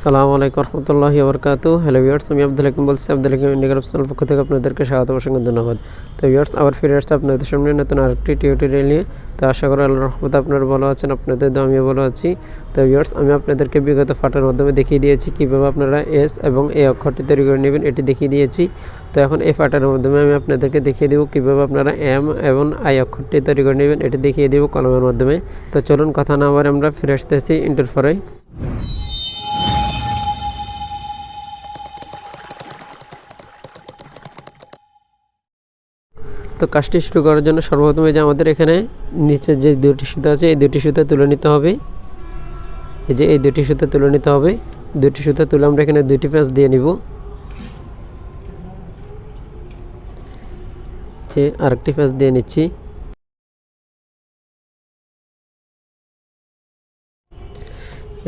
আসসালামু আলাইকুম রহমতুল্লাহি বরকাত হ্যালো ভিউয়ার্স আমি আব্দুল হাকিম বলছি। আব্দুল হাকিম ইন্ডিয়া গ্রাফসাল পক্ষ থেকে আপনাদেরকে স্বাগত অসংখ্য ধন্যবাদ। তো ভিউয়ার্স আবার ফিরে আসছে আপনাদের সামনে নতুন আরেকটি টিউটোরিয়াল নিয়ে। তো আশা করি আল্লাহ রহমত আপনারা ভালো আছেন, আপনাদের আমিও ভালো আছি। তো ভিউয়ার্স আমি আপনাদেরকে বিগত ফাটার মাধ্যমে দেখিয়ে দিয়েছি কীভাবে আপনারা এস এবং এ অক্ষরটি তৈরি করে নেবেন, এটি দেখিয়ে দিয়েছি। তো এখন এই ফাটার মাধ্যমে আমি আপনাদেরকে দেখিয়ে দেবো কীভাবে আপনারা এম এবং আই অক্ষরটি তৈরি করে নেবেন, এটি দেখিয়ে দেবো কলমের মাধ্যমে। তো চলুন, কথা না আবার আমরা ফিরে আসতেছি ইন্টার তো কাজটি শুরু করার জন্য সর্বপ্রথমে যে আমাদের এখানে নিচে যে দুটি সুতা আছে, এই দুটি সুতা তুলে নিতে হবে। এই যে এই দুটি সুতা তুলে নিতে হবে। দুটি সুতা তুলে আমরা এখানে দুটি প্যাঁচ দিয়ে নিব। যে আরেকটি প্যাঁচ দিয়ে নিচ্ছি।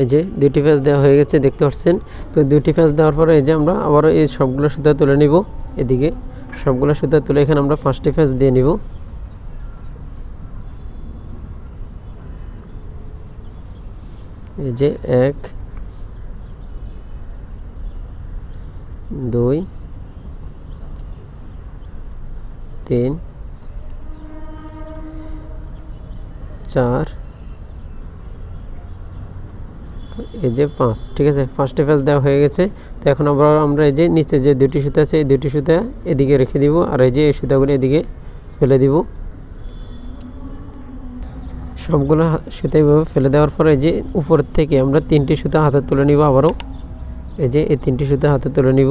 এই যে দুটি প্যাঁচ দেওয়া হয়ে গেছে, দেখতে পাচ্ছেন? তো দুটি প্যাঁচ দেওয়ার পরে এই যে আমরা আবারও এই সবগুলো সুতা তুলে নিব এদিকে। সবগুলো সুতা তুলে এখানে আমরা পাঁচটি ফেস দিয়ে নিব। এই যে এক, দুই, তিন, চার এই যে পাঁচ, ঠিক আছে? ফার্স্টে ফেস দেওয়া হয়ে গেছে। তো এখন আবার আমরা এই যে নিচে যে দুটি সুতা আছে, এই দুটি সুতা এদিকে রেখে দিব আর এই যে এই সুতাগুলো এদিকে ফেলে দিব। সবগুলো সুতা এইভাবে ফেলে দেওয়ার পরে যে উপর থেকে আমরা তিনটি সুতা হাতে তুলে নিব আবারও। এই যে এই তিনটি সুতা হাতে তুলে নিব।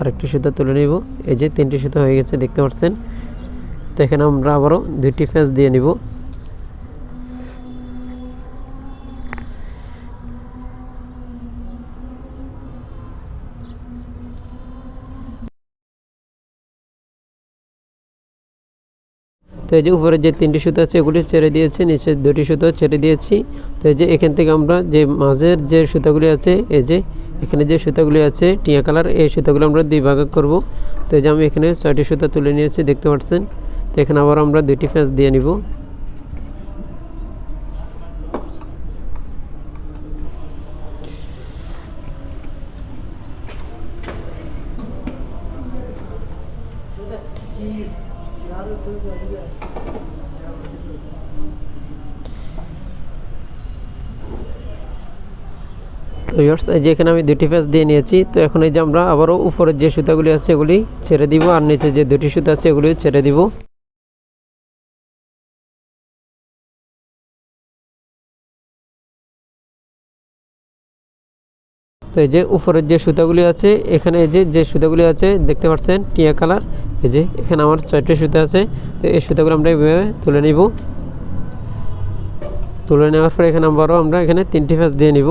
আরেকটি সুতা তুলে নিব। এই যে তিনটি সুতা হয়ে গেছে, দেখতে পাচ্ছেন? তো এখানে আমরা আবারও দুইটি ফেস দিয়ে নিব। তো এই যে উপরে যে তিনটি সুতো আছে, এগুলি ছেড়ে দিয়েছি নিচের দুটি সুতো ছেড়ে দিয়েছি। তো এই যে এখান থেকে আমরা যে মাঝের যে সুতাগুলি আছে, এই যে এখানে যে সুতাগুলি আছে, টিয়া কালার, এই সুতাগুলো আমরা দুই ভাগে করব। তো এই যে আমি এখানে ছয়টি সুতা তুলে নিয়েছি, দেখতে পাচ্ছেন? তো এখানে আবার আমরা দুটি ফ্যাঁস দিয়ে নিব। তো ইয়ার্স এই যে এখানে আমি দুটি ফেস দিয়ে নিয়েছি, তো এখন এই যে আমরা আবারও উপরের যে সুতাগুলি আছে, এগুলি ছেড়ে দিব, আর নিচে যে দুটি সুতা আছে এগুলি ছেড়ে দিব। তো এই যে উপরের যে সুতাগুলি আছে, এখানে এই যে যে সুতাগুলি আছে, দেখতে পাচ্ছেন টিয়া কালার, এই যে এখানে আমার চারটে সুতা আছে, তো এই সুতাগুলো আমরা এইভাবে তুলে নিব। তুলে নেওয়ার পরে এখানে আবারও আমরা এখানে তিনটি ফ্যাস দিয়ে নিব।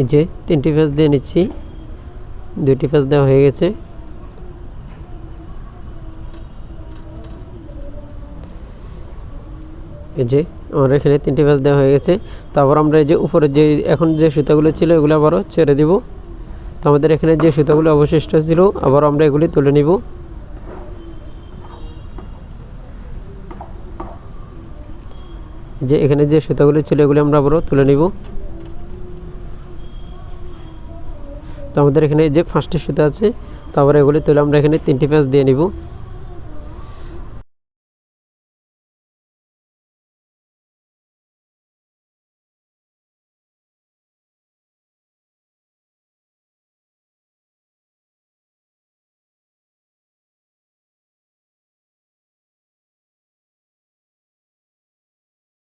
এই যে তিনটি ফেস দিয়ে নিচ্ছি দুটি ফেস দেওয়া হয়ে গেছে। এই যে আমার এখানে তিনটি ফেস দেওয়া হয়ে গেছে। তারপর আমরা এই যে উপরে যে এখন যে সুতাগুলো ছিল, এগুলো আবারও ছেড়ে দিব। তো আমাদের এখানে যে সুতাগুলো অবশিষ্ট ছিল, আবার আমরা এগুলি তুলে নিব। যে এখানে যে সুতাগুলো ছিল, এগুলি আমরা আবারও তুলে নিব। তো আমাদের এখানে যে ফার্স্টে সুতা আছে তারপরে এগুলি তুলে আমরা এখানে তিনটি প্যাঁচ দিয়ে নিব।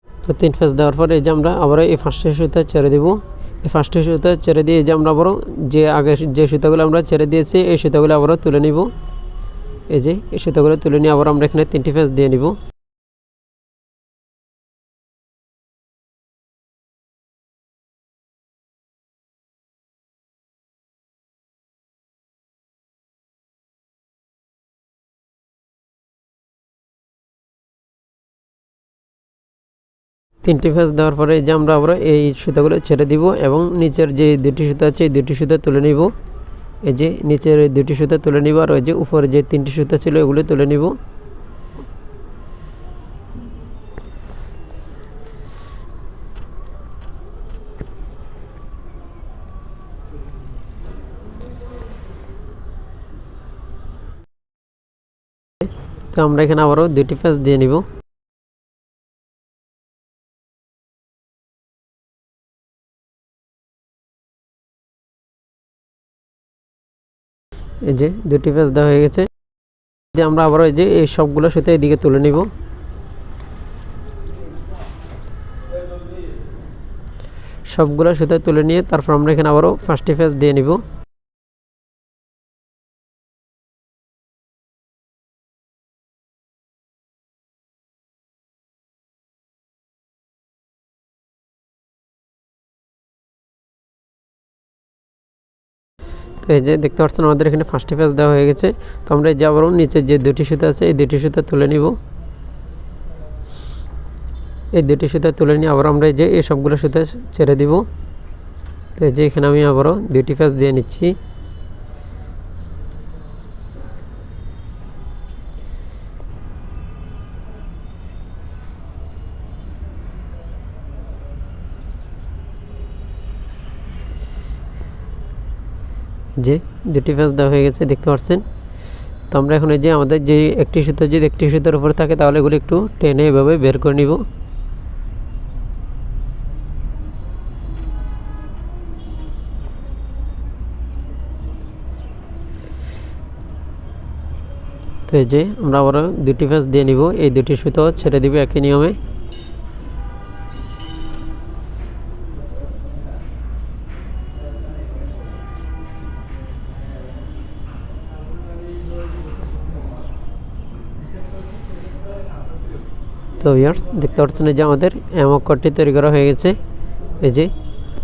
তো তিন ফেস দেওয়ার পরে এই যে আমরা আবার এই ফার্স্টে সুতা ছেড়ে দিব। ফার্স্টে সুতা ছেড়ে দিয়ে যে আমরা আবারও যে আগে যে সুতাগুলো আমরা ছেড়ে দিয়েছি, এই সুতাগুলো আবারও তুলে নিব। এই যে এই সুতাগুলো তুলে নিয়ে আবার আমরা এখানে তিনটি ফেস দিয়ে নিব। তিনটি ফেস দেওয়ার পরে যে আমরা আবার এই সুতাগুলো ছেড়ে দিব এবং নিচের যে দুটি সুতা আছে, এই দুটি সুতা তুলে নিব। এই যে নিচের দুটি সুতা তুলে নিব আর ওই যে উপরে যে তিনটি সুতা ছিল এগুলো তুলে নিব। তো আমরা এখানে আবারও দুটি ফেস দিয়ে নিব। এই যে দুটি পেজ দেওয়া হয়ে গেছে। যে আমরা আবার এই যে এই সবগুলো সাথে এদিকে তুলে নিব। সবগুলো সুতায় তুলে নিয়ে তারপর আমরা এখানে আবারও ফার্স্টটি ফেজ দিয়ে নিব। তো এই যে দেখতে পাচ্ছেন আমাদের এখানে ফার্স্ট ফেজ দেওয়া হয়ে গেছে। তো আমরা এই যে আবারও নিচে যে দুটি সুতা আছে, এই দুটি সুতা তুলে নিব। এই দুটি সুতা তুলে নিয়ে আবার আমরা এই যে এই সবগুলো সুতা ছেড়ে দিব। তো এই যে এখানে আমি আবারও দুটি ফেজ দিয়ে নিচ্ছি। যে দুটি ফেস দেওয়া হয়ে গেছে, দেখতে পাচ্ছেন তো আমরা এখন এই যে আমাদের যে একটি সুতো, যদি একটি সুতোর উপরে থাকে, তাহলে এগুলো একটু টেনে এভাবে বের করে নিব। তো এই যে আমরা আবার দুটি ফেস দিয়ে নিব। এই দুটি সুতো ছেড়ে দিব একই নিয়মে। তো ইয়ার্স দেখতে পাচ্ছেন যে আমাদের অ্যামকটি তৈরি করা হয়ে গেছে। এই যে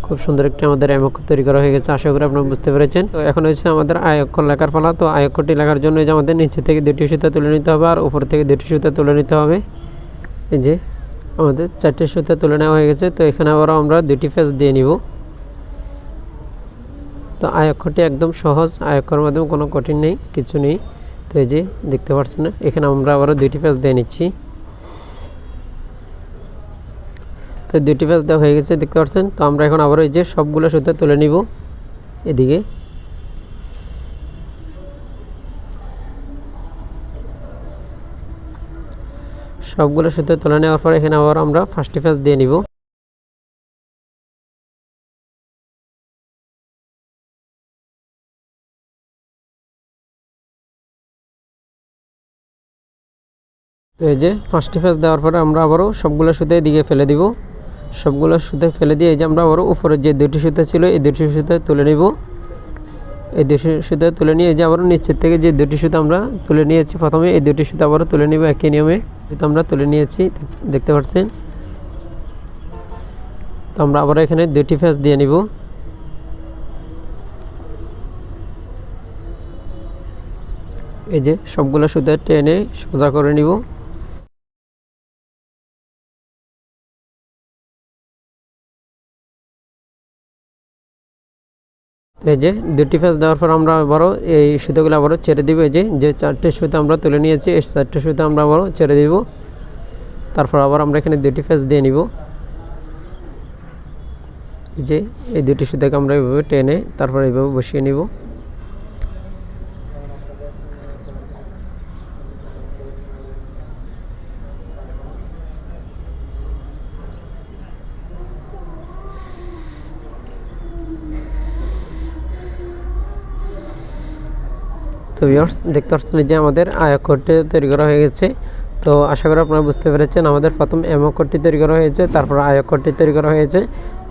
খুব সুন্দর একটি আমাদের অ্যামক তৈরি করা হয়ে গেছে, আশা করি আপনারা বুঝতে পেরেছেন। তো এখন হচ্ছে আমাদের আয়ক্ষর লেখার ফলা তো আয়ক্ষরটি লেখার জন্য যে আমাদের নিচে থেকে দুটি সুতা তুলে নিতে হবে আর উপর থেকে দুটি সুতা তুলে নিতে হবে। এই যে আমাদের চারটি সুতা তুলে নেওয়া হয়ে গেছে। তো এখানে আবারও আমরা দুটি ফেস দিয়ে নিব। তো আয়ক্ষরটি একদম সহজ আয়ক্ষরের মাধ্যমে কোনো কঠিন নেই, কিছু নেই। তো এই যে দেখতে পাচ্ছেন, এখানে আমরা আবারও দুইটি ফেস দিয়ে নিচ্ছি। তো দুটি পেজ দেওয়া হয়ে গেছে, দেখতে পাচ্ছেন? তো আমরা এখন আবার ওই যে সবগুলো সুতো তুলে নিব এদিকে। সবগুলো সুতো তুলে নেওয়ার পর এখানে আবার আমরা ফার্স্ট পেজ দিয়ে নিব। এই যে ফার্স্ট ফেজ দেওয়ার পরে আমরা আবারও সবগুলো সুতো এদিকে ফেলে দিব। সবগুলো সুতো ফেলে দিয়ে এই যে আমরা আবারও উপরে যে দুটি সুতো ছিল, এই দুটি সুতো তুলে নিব। এই দুটি সুতো তুলে নিয়ে এই যে আবারও নিচের থেকে যে দুটি সুতো আমরা তুলে নিয়েছি, প্রথমে এই দুটি সুতো আবারও তুলে নিব একই নিয়মে। সুতো আমরা তুলে নিয়েছি দেখতে পাচ্ছেন? তো আমরা আবার এখানে দুটি ফেস দিয়ে নিব। এই যে সবগুলো সুতো টেনে সোজা করে নিব। এই যে দুটি ফেস দেওয়ার পর আমরা আবারও এই সুতোগুলো আবারও ছেড়ে দিব। এই যে যে চারটে সুতো আমরা তুলে নিয়েছি, এই চারটে সুতো আমরা আবারও ছেড়ে দিব। তারপর আবার আমরা এখানে দুটি ফেস দিয়ে নিব। যে, এই দুটি সুতোকে আমরা এইভাবে টেনে তারপর এইভাবে বসিয়ে নিব। তো ভিউয়ার্স দেখতে পাচ্ছেন যে আমাদের আয়করটি তৈরি করা হয়ে গেছে। তো আশা করি আপনারা বুঝতে পেরেছেন, আমাদের প্রথম এমকরটি তৈরি করা হয়েছে, তারপর আয়করটি তৈরি করা হয়েছে।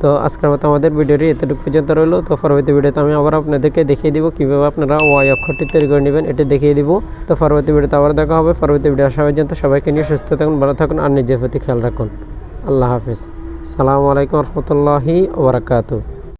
তো আজকের মতো আমাদের ভিডিওটি এতটুকু পর্যন্ত রইল, তো পরবর্তী ভিডিওতে আমি আবার আপনাদেরকে দেখিয়ে দিব কীভাবে আপনারা ওয়াই অক্ষরটি তৈরি করে নেবেন, এটি দেখিয়ে দিব। তো পরবর্তী ভিডিওতে আবার দেখা হবে, পরবর্তী ভিডিও আসা পর্যন্ত সবাইকে নিয়ে সুস্থ থাকুন, ভালো থাকুন আর নিজের প্রতি খেয়াল রাখুন। আল্লাহ হাফিজ। সালামু আলাইকুম রহমতুল্লাহি ওবরাকাতু